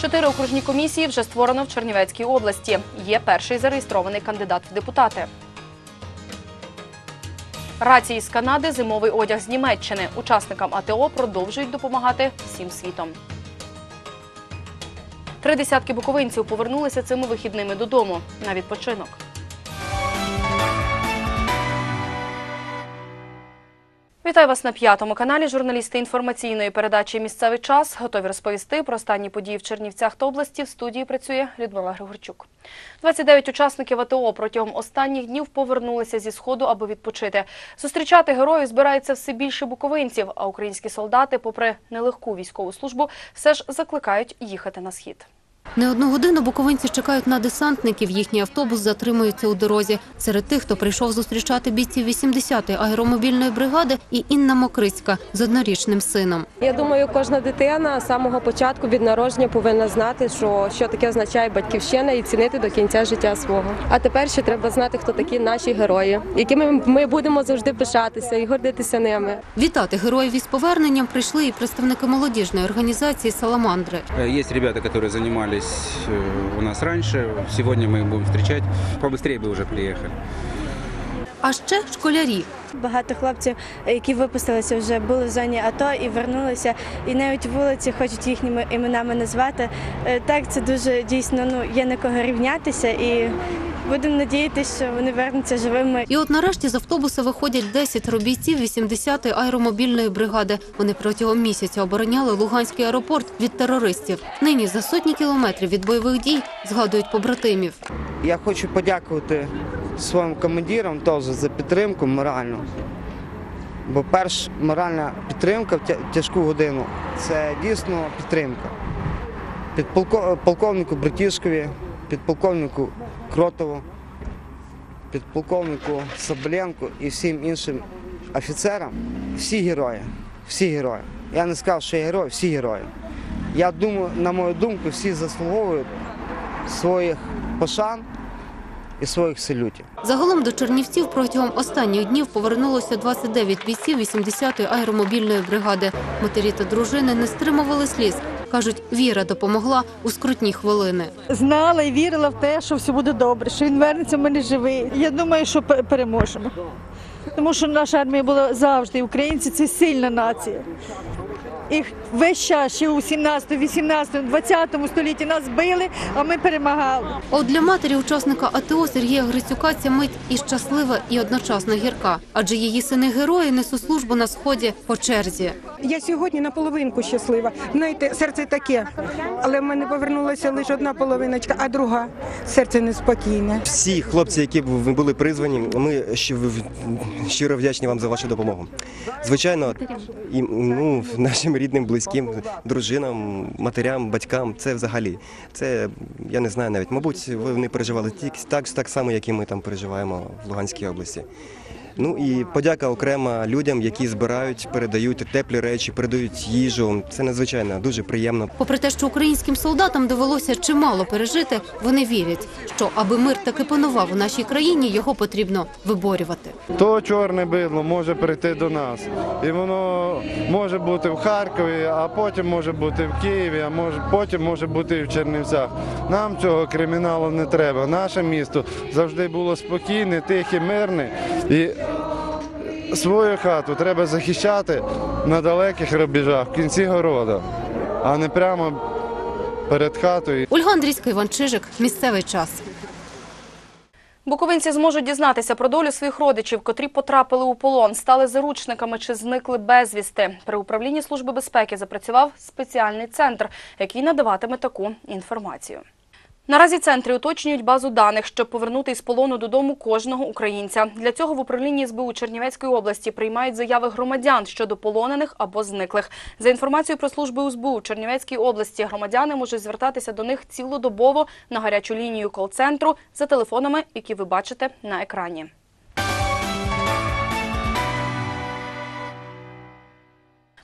Чотири окружні комісії вже створено в Чернівецькій області. Є перший зареєстрований кандидат в депутати. Рації з Канади, зимовий одяг з Німеччини. Учасникам АТО продовжують допомагати всім світом. Три десятки буковинців повернулися цими вихідними додому на відпочинок. Вітаю вас на п'ятому каналі. Журналісти інформаційної передачі Місцевий час готові розповісти про останні події в Чернівцях та області. В студії працює Людмила Григорчук. 29 учасників АТО протягом останніх днів повернулися зі сходу, аби відпочити. Зустрічати героїв збирається все більше буковинців. А українські солдати, попри нелегку військову службу, все ж закликають їхати на схід. Не одну годину буковинці чекають на десантників. Їхній автобус затримується у дорозі. Серед тих, хто прийшов зустрічати бійців 80-ї аеромобільної бригади, і Інна Мокрицька з однорічним сином. Я думаю, кожна дитина з самого початку від народження повинна знати, що, що таке означає батьківщина і цінити до кінця життя свого. А тепер ще треба знати, хто такі наші герої, якими ми будемо завжди пишатися і гордитися ними. Вітати героїв із поверненням прийшли і представники молодіжної організації Саламандри. Э, Есть ребята, которые занимались э, у нас раньше. Сегодня мы их будем встречать. Побыстрее бы уже приехали. А ще школярі. Багато хлопців, які випустилися, вже були в зоні АТО і вернулися, і навіть вулиці хочуть їхніми іменами назвати. Е, Так, це дуже дійсно ну є на кого рівнятися, і будемо надіятися, що вони вернуться живими. І от нарешті з автобуса виходять 10 бійців 80-ї аеромобільної бригади. Вони протягом місяця обороняли Луганський аеропорт від терористів. Нині за сотні кілометрів від бойових дій згадують побратимів. Я хочу подякувати своїм командирам теж за підтримку моральну. Бо перш моральна підтримка в тяжку годину це дійсно підтримка. Підполко- полковнику Братішкові, підполковнику Кротову, підполковнику Соболенку і всім іншим офіцерам. Всі герої, всі герої. Я не сказав, що я герой, всі герої. Я думаю, на мою думку, всі заслуговують своїх пошан і своїх салютів. Загалом до Чернівців протягом останніх днів повернулося 29 бійців 80-ї аеромобільної бригади. Матері та дружини не стримували сліз. Кажуть, віра допомогла у скрутні хвилини. знала і вірила в те, що все буде добре, що він вернеться в мене живий. Я думаю, що переможемо. Тому що наша армія була завжди. Українці це сильна нація. І весь час ще у 17, 18, 20 столітті нас били, а ми перемагали. А От для матері учасника АТО Сергія Грицюка ця мить і щаслива, і одночасно гірка. Адже її сини герої несуть службу на сході по черзі. Я сьогодні наполовинку щаслива. Знаєте, серце таке, але в мене повернулася лише одна половиночка, а друга серце неспокійне. Всі хлопці, які б- були призвані, ми щиро вдячні вам за вашу допомогу. Звичайно, і ну, нашим рідним, близьким, дружинам, матерям, батькам, це взагалі. Це я не знаю навіть. Мабуть, вони переживали тільки так, так само, як і ми там переживаємо в Луганській області. Ну і подяка окремо людям, які збирають, передають теплі речі, передають їжу. Це надзвичайно дуже приємно. Попри те, що українським солдатам довелося чимало пережити, вони вірять, що аби мир таки панував у нашій країні, його потрібно виборювати. То чорне бидло може прийти до нас. І воно може бути в Харкові, а потім може бути в Києві, а може, потім може бути і в Чернівцях. Нам цього криміналу не треба. Наше місто завжди було спокійне, тихе, мирне. І свою хату треба захищати на далеких рубежах, в кінці города, а не прямо перед хатою. Ольга Андрійська, Іван Чижик. Місцевий час. Буковинці зможуть дізнатися про долю своїх родичів, котрі потрапили у полон, стали заручниками чи зникли безвісти. При управлінні Служби безпеки запрацював спеціальний центр, який надаватиме таку інформацію. Наразі центри уточнюють базу даних, щоб повернути із полону додому кожного українця. Для цього в управлінні СБУ Чернівецької області приймають заяви громадян щодо полонених або зниклих. За інформацією про служби СБУ у Чернівецькій області, громадяни можуть звертатися до них цілодобово на гарячу лінію кол-центру за телефонами, які ви бачите на екрані.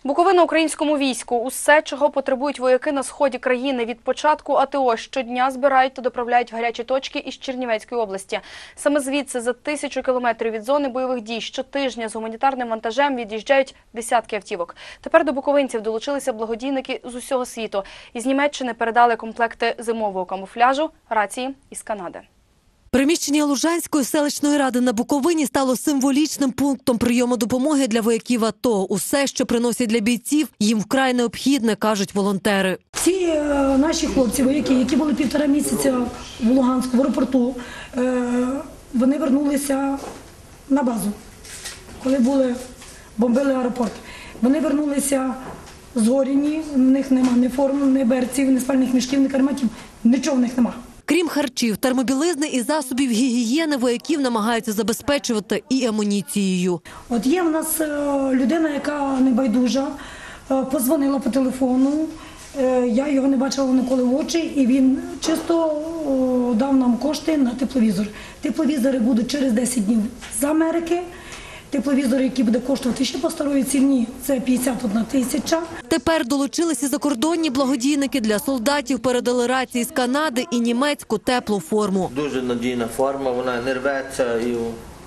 Буковина українському війську. Усе, чого потребують вояки на сході країни. Від початку АТО щодня збирають та доправляють гарячі точки із Чернівецької області. Саме звідси, за тисячу кілометрів від зони бойових дій, щотижня з гуманітарним вантажем від'їжджають десятки автівок. Тепер до буковинців долучилися благодійники з усього світу. Із Німеччини передали комплекти зимового камуфляжу, рації із Канади. Приміщення Лужанської селищної ради на Буковині стало символічним пунктом прийому допомоги для вояків АТО. Усе, що приносять для бійців, їм вкрай необхідне, кажуть волонтери. Ці е, наші хлопці, вояки, які були півтора місяця в Луганську в аеропорту, е, вони вернулися на базу, коли були бомбили аеропорт. Вони вернулися згоріні, в них нема ні форм, ні берців, ні спальних мішків, ні карматів, нічого в них нема. Крім харчів, термобілизни і засобів гігієни, вояків намагаються забезпечувати і амуніцією. От є в нас е, людина, яка небайдужа, е, позвонила по телефону. е, Я його не бачила ніколи в очі, і він чисто дав нам кошти на тепловізор. Тепловізори будуть через 10 днів з Америки. Тепловізор, який буде коштувати ще по старої ціні, це 51 тисяча. Тепер долучилися закордонні благодійники для солдатів, передали рації з Канади і німецьку теплу форму. Дуже надійна форма, вона не рветься і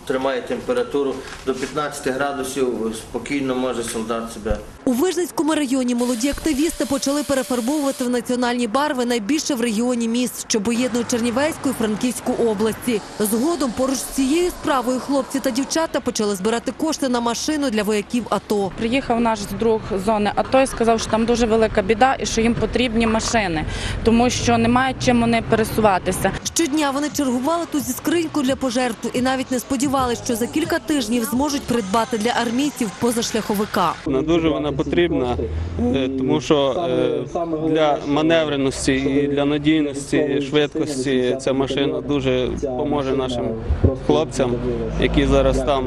тримає температуру до 15 градусів. Спокійно може солдат себе. У Вижницькому районі молоді активісти почали перефарбовувати в національні барви найбільше в регіоні міст, що поєднує Чернівецьку і Франківську області. Згодом поруч з цією справою хлопці та дівчата почали збирати кошти на машину для вояків АТО. Приїхав наш друг з зони АТО і сказав, що там дуже велика біда і що їм потрібні машини, тому що немає чим вони пересуватися. Щодня вони чергували тут зі скриньку для пожертв і навіть не сподівалися, що за кілька тижнів зможуть придбати для армійців позашляховика. Вона дуже вона потрібна, е, тому що е, для маневреності і для надійності, швидкості ця машина дуже допоможе нашим хлопцям, які зараз там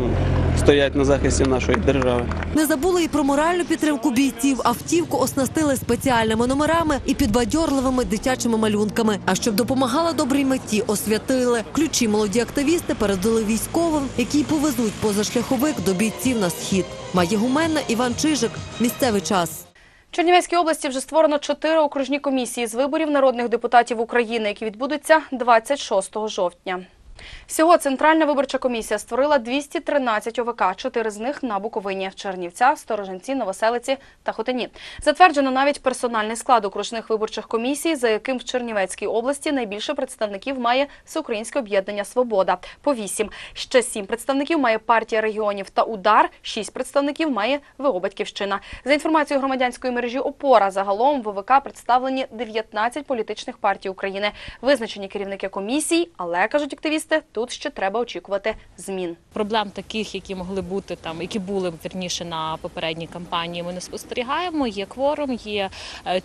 стоять на захисті нашої держави. Не забули і про моральну підтримку бійців. Автівку оснастили спеціальними номерами і підбадьорливими дитячими малюнками. А щоб допомагала добрій меті, освятили. Ключі молоді активісти передали військовим, які повезуть позашляховик до бійців на схід. Має гуменна Іван Чижик. Місцевий час. В Чернівецькій області вже створено чотири окружні комісії з виборів народних депутатів України, які відбудуться 26 жовтня. Всього Центральна виборча комісія створила 213 ОВК, чотири з них на Буковині – Чернівця, Сторожинці, Новоселиці та Хотині. Затверджено навіть персональний склад окружних виборчих комісій, за яким в Чернівецькій області найбільше представників має Всеукраїнське об'єднання «Свобода» – по вісім. Ще сім представників має партія регіонів та «Удар», шість представників має ВО «Батьківщина». За інформацією громадянської мережі «Опора», загалом в ОВК представлені 19 політичних партій України. Визначені керівники комісій, але, кажуть активісти, тут ще треба очікувати змін. Проблем таких, які могли бути там, які були вірніше на попередній кампанії, ми не спостерігаємо. Є кворум, є е,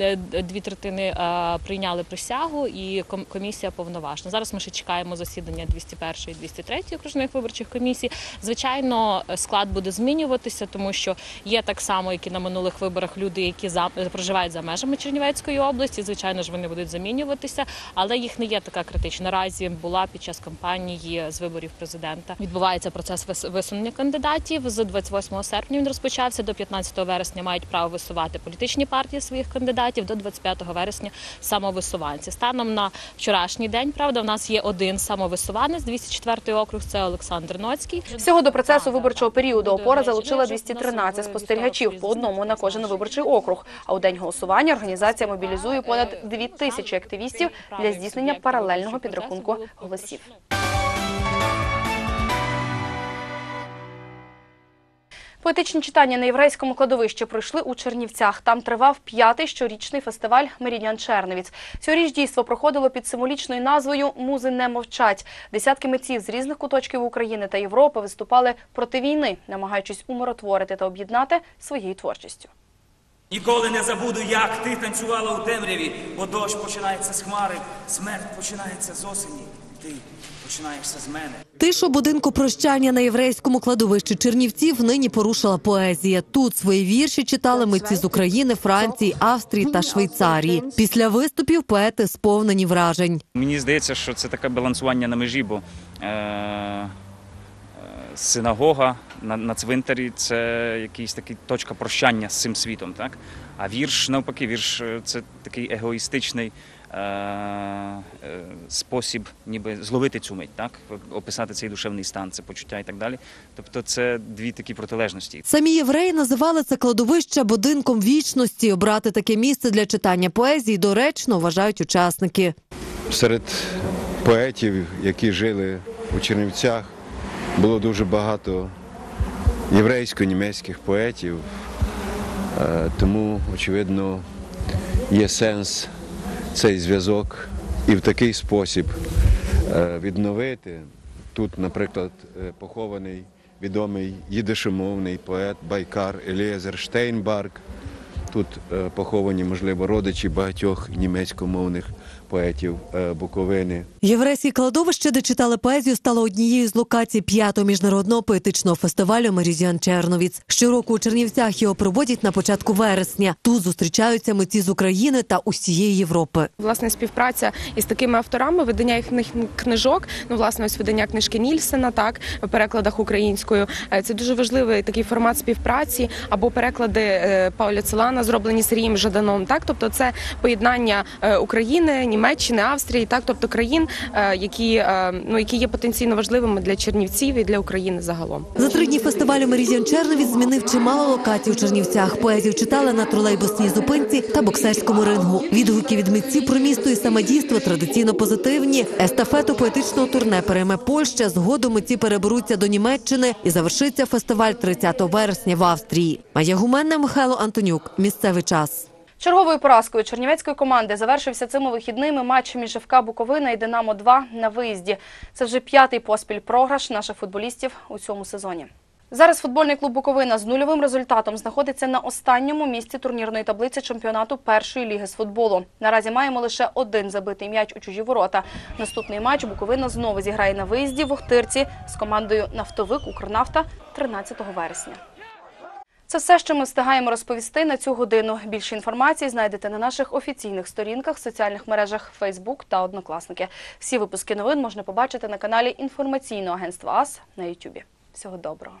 е, дві третини е, прийняли присягу, і комісія повноважна. Зараз ми ще чекаємо засідання 201 і 203 окружних виборчих комісій. Звичайно, склад буде змінюватися, тому що є так само, як і на минулих виборах, люди, які за проживають за межами Чернівецької області. Звичайно ж, вони будуть замінюватися, але їх не є така критична. Наразі була під час кампанії з виборів президента. Відбувається процес вис- висунення кандидатів. З 28 серпня він розпочався. До 15 вересня мають право висувати політичні партії своїх кандидатів. До 25 вересня самовисуванці. Станом на вчорашній день, правда, в нас є один самовисуванець, 204 округ. Це Олександр Ноцький. Всього до процесу виборчого періоду опора залучила 213 спостерігачів по одному на кожен виборчий округ. А у день голосування організація мобілізує понад 2 тисячі активістів для здійснення паралельного підрахунку голосів. Поетичні читання на єврейському кладовищі пройшли у Чернівцях. Там тривав п'ятий щорічний фестиваль Мерідіан Чернівець. Цьогоріч дійство проходило під символічною назвою Музи не мовчать. Десятки митців з різних куточків України та Європи виступали проти війни, намагаючись умиротворити та об'єднати своєю творчістю. Ніколи не забуду, як ти танцювала у темряві, бо дощ починається з хмари, смерть починається з осені, ти починаєшся з мене. Тишу будинку прощання на єврейському кладовищі Чернівців нині порушила поезія. Тут свої вірші читали митці з України, Франції, Австрії та Швейцарії. Після виступів поети сповнені вражень. Мені здається, що це таке балансування на межі, бо е, е, синагога на, на цвинтарі це якийсь такий точка прощання з цим світом. Так? А вірш, навпаки, вірш це такий егоїстичний спосіб ніби зловити цю мить, так? описати цей душевний стан, це почуття і так далі. Тобто це дві такі протилежності. Самі євреї називали це кладовище будинком вічності. Обрати таке місце для читання поезії доречно вважають учасники. Серед поетів, які жили у Чернівцях, було дуже багато єврейсько-німецьких поетів, Е, тому, очевидно, є сенс цей зв'язок і в такий спосіб е, відновити. Тут, наприклад, е, похований відомий їдишомовний поет Байкар Елієзер Штейнбарк. Тут е, поховані, можливо, родичі багатьох німецькомовних поетів е, Буковини. Єврейське кладовище, де читали поезію, стало однією з локацій п'ятого міжнародного поетичного фестивалю Мерізіан Черновіц. Щороку у Чернівцях його проводять на початку вересня. Тут зустрічаються митці з України та усієї Європи. Власне, співпраця із такими авторами, видання їхніх книжок, ну власне, ось видання книжки Нільсена, так в перекладах українською. Е, Це дуже важливий такий формат співпраці, або переклади Пауля Целана, зроблені Сергієм Жаданом. Так, тобто це поєднання е, України, Німеччини, Австрії, так, тобто країн, е, які е, ну які є потенційно важливими для Чернівців і для України загалом. За три дні фестивалю Мерізіан Черновіц змінив чимало локацій у Чернівцях. Поезію читали на тролейбусній зупинці та боксерському рингу. Відгуки від митців про місто і самодійство традиційно позитивні. Естафету поетичного турне перейме Польща. Згодом митці переберуться до Німеччини і завершиться фестиваль 30 вересня в Австрії. Майя Гуменна, Михайло Антонюк. Місцевий час. Черговою поразкою чернівецької команди завершився цими вихідними матч між ФК Буковина і Динамо 2 на виїзді. Це вже п'ятий поспіль програш наших футболістів у цьому сезоні. Зараз футбольний клуб Буковина з нульовим результатом знаходиться на останньому місці турнірної таблиці чемпіонату першої ліги з футболу. Наразі маємо лише один забитий м'яч у чужі ворота. Наступний матч Буковина знову зіграє на виїзді в Охтирці з командою Нафтовик Укрнафта 13 вересня. Це все, що ми встигаємо розповісти на цю годину. Більше інформації знайдете на наших офіційних сторінках соціальних мережах Facebook та Однокласники. Всі випуски новин можна побачити на каналі інформаційного агентства АС на YouTube. Всього доброго.